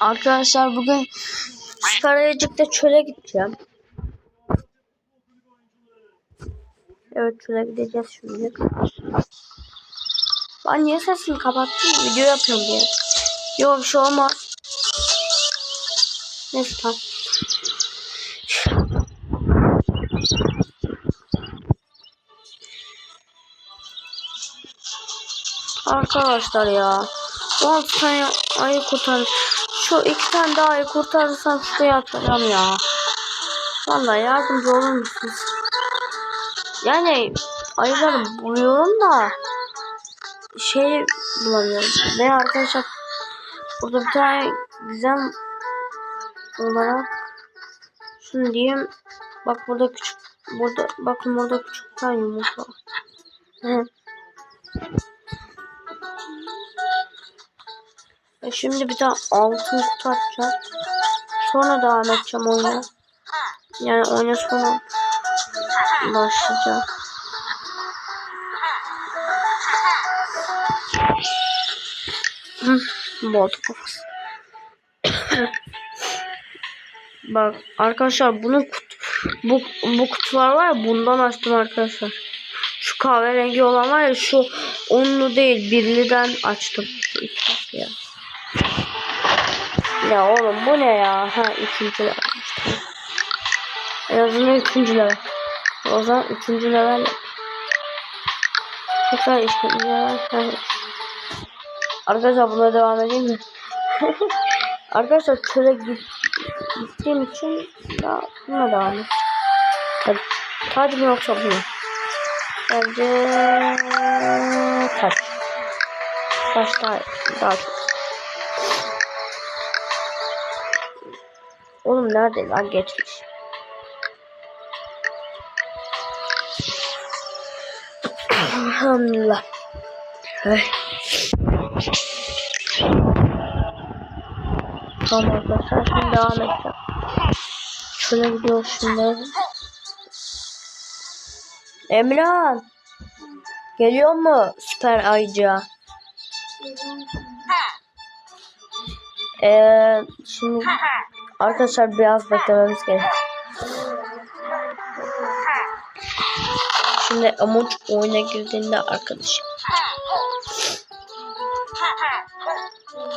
Arkadaşlar bugün Karayacık'ta çöle gideceğim. Evet çöle gideceğiz şimdi. Ben niye sesimi kapattım? Video yapıyorum diye. Yok bir şey olmaz. Neyse tamam. Arkadaşlar ya. 16 tane ayı kurtar. Şu iki tane daha ayı kurtarırsam şuraya atacağım ya. Vallahi yardımcı olur musunuz? Yani ayıları buluyorum da şey bulamıyorum. Ve arkadaşlar burada bir tane gizem olarak şunu diyeyim. Bak burada küçük burada bakın burada küçük bir tane yumurta. E şimdi bir tane altın kutu atacağım. Sonra devam edeceğim oyuna. Yani oyuna sonra başlayacağım. Bot kafası. Bak arkadaşlar bunu kut bu bu kutular var ya bundan açtım arkadaşlar. Şu kahverengi olan var ya şu onlu değil birliden açtım. Ya. Ya oğlum bu ne ya? Ha üçüncü level. En azından üçüncü level. O zaman üçüncü level. Tekrar ikinci level. Arkadaşlar buna devam edeyim mi? Arkadaşlar çöle git, gittiğim için daha buna devam edeyim. Hadi. Taç mı yoksa bu mu? Bence. Taş daha, daha çok. Oğlum nerede lan geçmiş. Elhamdülillah. Ay. Tamam arkadaşlar şimdi devam edeceğim. Şöyle gidiyoruz şimdi. Emran. Geliyor mu süper ayıcı? Ee, şimdi arkadaşlar biraz beklememiz gerek. Şimdi Amuç oyuna girdiğinde arkadaşım.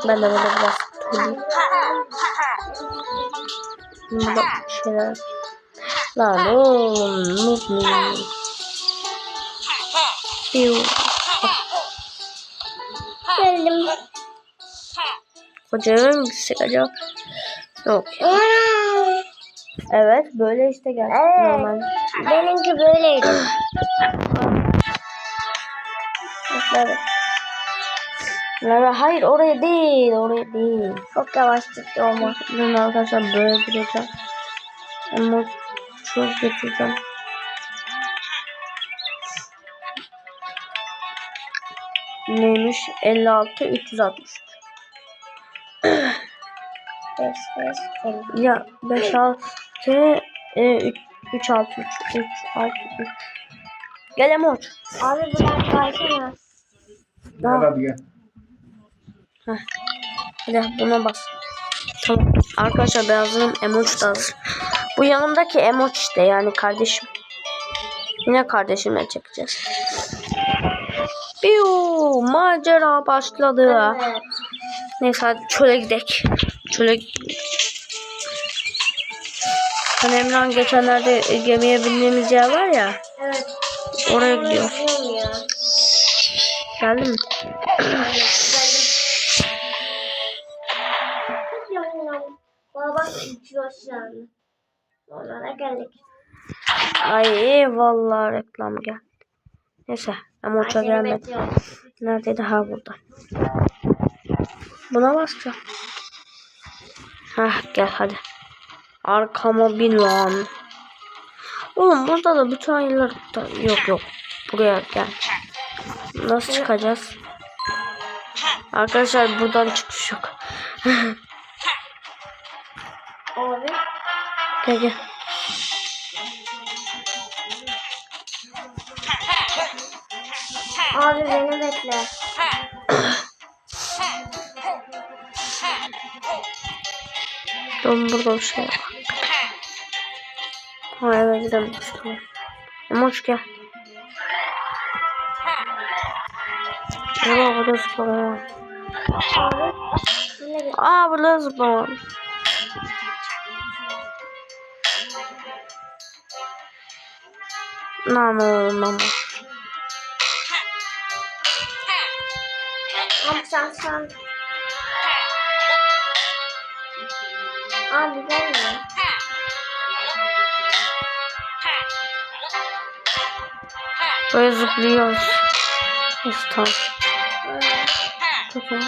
Ben de burada biraz tutayım. Burada şeyler. Lan oğlum muyum? Piu. Geldim. Hocam gitsek acaba? Yok. Evet böyle işte geldi. Evet. Normal. Benimki böyleydi. Evet. Evet, hayır oraya değil oraya değil. Çok yavaş gitti ama. Ben arkadaşlar böyle duracağım. Ama çok getireceğim. Neymiş? 56 360. Beş, beş, elli. Ya 5 6 e, 3 3 6 3 3 6 3. Gel Emoç. Abi buradan kaysana. Daha. Gel hadi gel. Hadi buna bas. Tamam. Arkadaşlar ben hazırım. Emoç da hazır. Bu yanımdaki emoç işte yani kardeşim. Yine kardeşimle çekeceğiz. Piu, macera başladı. Evet. Neyse hadi çöle gidelim. Çöle Hani Emran geçenlerde gemiye bindiğimiz yer var ya. Evet. Oraya. Biliyorum ya. Geldin mi? Baba uçuyor şu an. Da geldik. Ay vallahi reklam geldi. Neyse ama uçağa gelmedi. Neredeydi? Ha burada. Buna basacağım. Hah gel hadi. Arkama bin lan. Oğlum burada da bütün ayılar da... yok yok. Buraya gel. Nasıl çıkacağız? Arkadaşlar buradan çıkış yok. Abi. Gel gel. Abi beni bekle. Oğlum burada bir şey yok. Ha eve gidelim. Tamam. Emoç gel. Burada burada zıplama. Aa burada zıplama. oğlum lan. Ama sen sen. Abi gelme. Böyle zıplıyoruz. Neyse tamam. Tamam.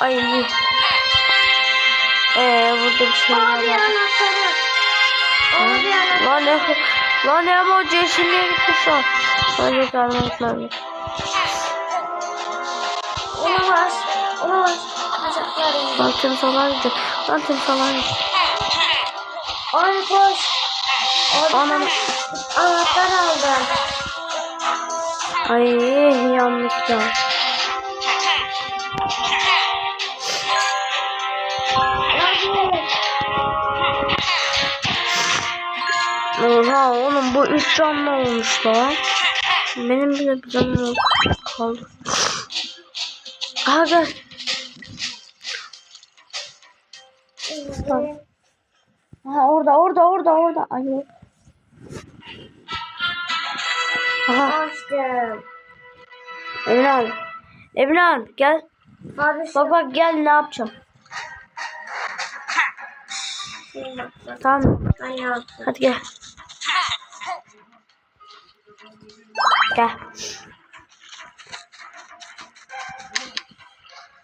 Ay iyi. Ee, burada bir şey var. Lan ne? Lan ne ama o kuşa. Hadi kalmaklar. Ona Gidiyor. Lan timsahlar gidiyor. Abi koş. Anam. anahtar aldın. Ay yanlış ya. Oha oğlum bu üç canlı olmuş lan. Benim bile bir canım kaldı. Aha gel. Tamam. Aha orada orada orada orada. Ay. Aha Açtım. Emran. Emran gel. Abi Bak bak gel ne yapacağım. Tamam. Hadi gel. Gel.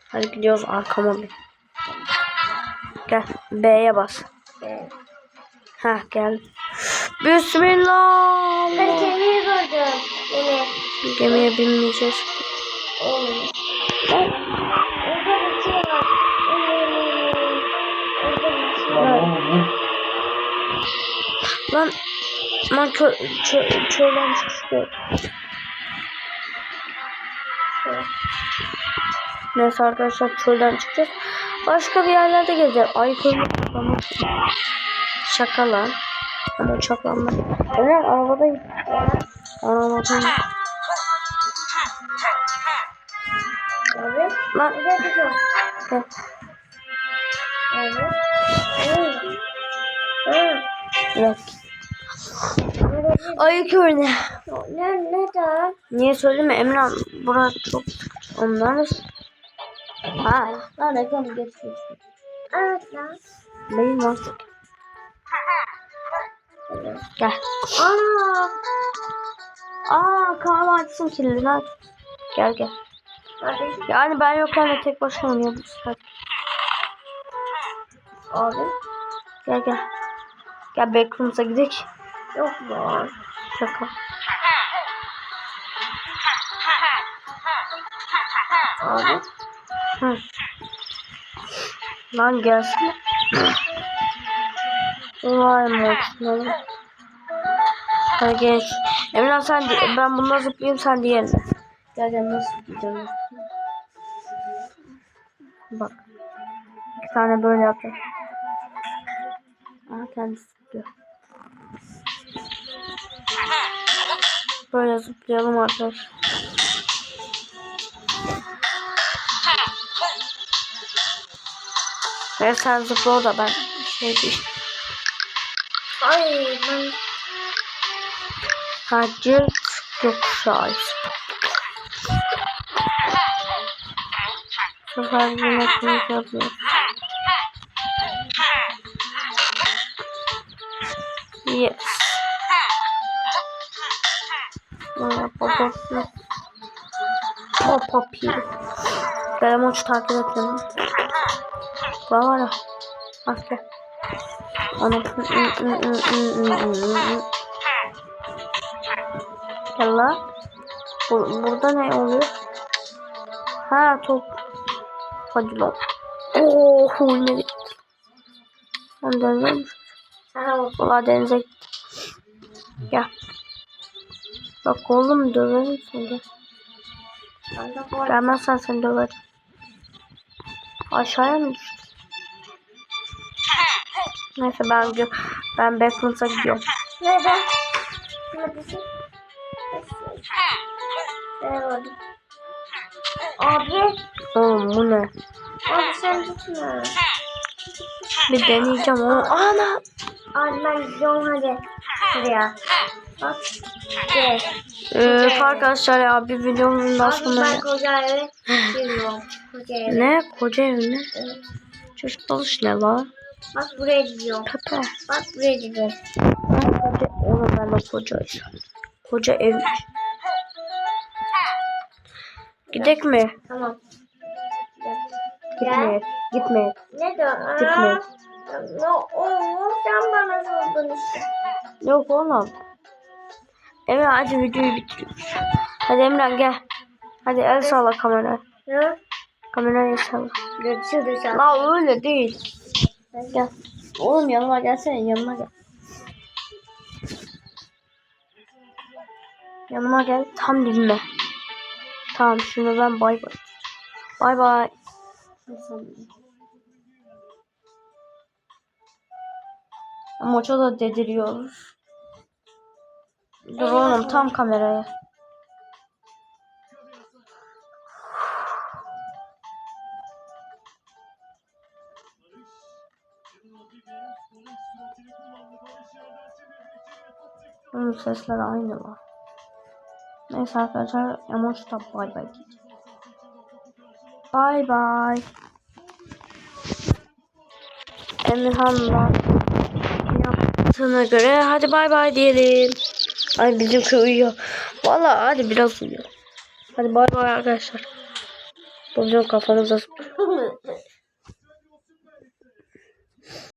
Hadi gidiyoruz arkama bir. Gel. B'ye bas. Evet. Ha gel. Bismillah. Ben kemiği gördüm. Yine. Gemiye binmeyeceğiz. Bak. Orada bir şey var. Orada bir şey var. Lan lan kö, çö, çölden çıkıyor. Neyse arkadaşlar çölden çıkacağız. Başka bir yerlerde gezeceğiz. Ay için. Şaka lan. Ama uçaklanma. Evet arabadayım. Arabadayım. Abi. Lan. Abi. Yok. Burada bir- Ay köyüne. Ne, neden? Niye söyleyeyim mi Emran? Burası çok da... Ha. Lan ekranı geç geç. Evet lan. Benim var. Gel. Ana. Aa kahve açsın kilidi lan. Gel gel. Yani ben yokken de tek başına oynuyoruz. Hadi. Abi. Gel gel. Gel backrooms'a gidelim. Yok var. Şaka. Abi. Hı. Lan gelsin. Vay mı? Hadi geç. Emre sen ben bununla zıplayayım sen diğerine. Gel gel nasıl zıplayacağım? Bak. İki tane böyle yapacağım. Aha kendisi zıplıyor. Böyle zıplayalım arkadaşlar. Ve sen zıpla o da ben şey değil. Ay ben Hacı gökkuşağı. Bu sefer kılıç yapıyor. Yes. Bana pop Pop pop Benim uç takip etmedim. Bak gel. Ana. Gel la. Bur burada ne oluyor? Ha top. Hadi lan. Oh ne gitti. Sana olsun. Valla denize gitti. Gel. Bak oğlum döverim seni. Ben Gelmezsen seni döverim. Aşağıya mı düştü? Neyse ben ben Backrooms'a gidiyorum. Nerede? Neredesin? Merhaba. Abi. Oğlum bu ne? Abi sen gitme. Bir deneyeceğim onu. Ana! Abi ben gidiyorum hadi. Buraya. Bak. Gel. Ee, arkadaşlar ya bir videomuzun daha Abi sonuna ben gel- koca eve giriyorum. Koca eve. Ne? Koca ev mi? Evet. Çocuk dalış ne la? Bak buraya gidiyorum. Pepe. Bak buraya gidiyorum. Koca, oğlum ben de koca. Koca ev. Gidek mi? Tamam. Gitme. Gitme. Ne diyorsun? Gitme. Ne oğlum sen bana sordun işte. Yok oğlum. Emre hadi videoyu bitiriyoruz. Hadi Emre gel. Hadi el salla kameraya. Ne? Kameraya el salla. Görüşürüz. La öyle değil. Gel. Oğlum yanıma gelsene yanıma gel. Yanıma gel tam dibime. Tamam şimdi ben bay bay. Bay bay. Moça da dediriyoruz. Dur oğlum tam kameraya. Bunun sesleri aynı var. Neyse arkadaşlar Emoş'ta bay bay diyeceğim. Bay bay. Emirhan'la yaptığına göre hadi bay bay diyelim. Ay bizimki uyuyor. Vallahi hadi biraz uyuyor. Hadi bay bay arkadaşlar. Bu bizim kafamıza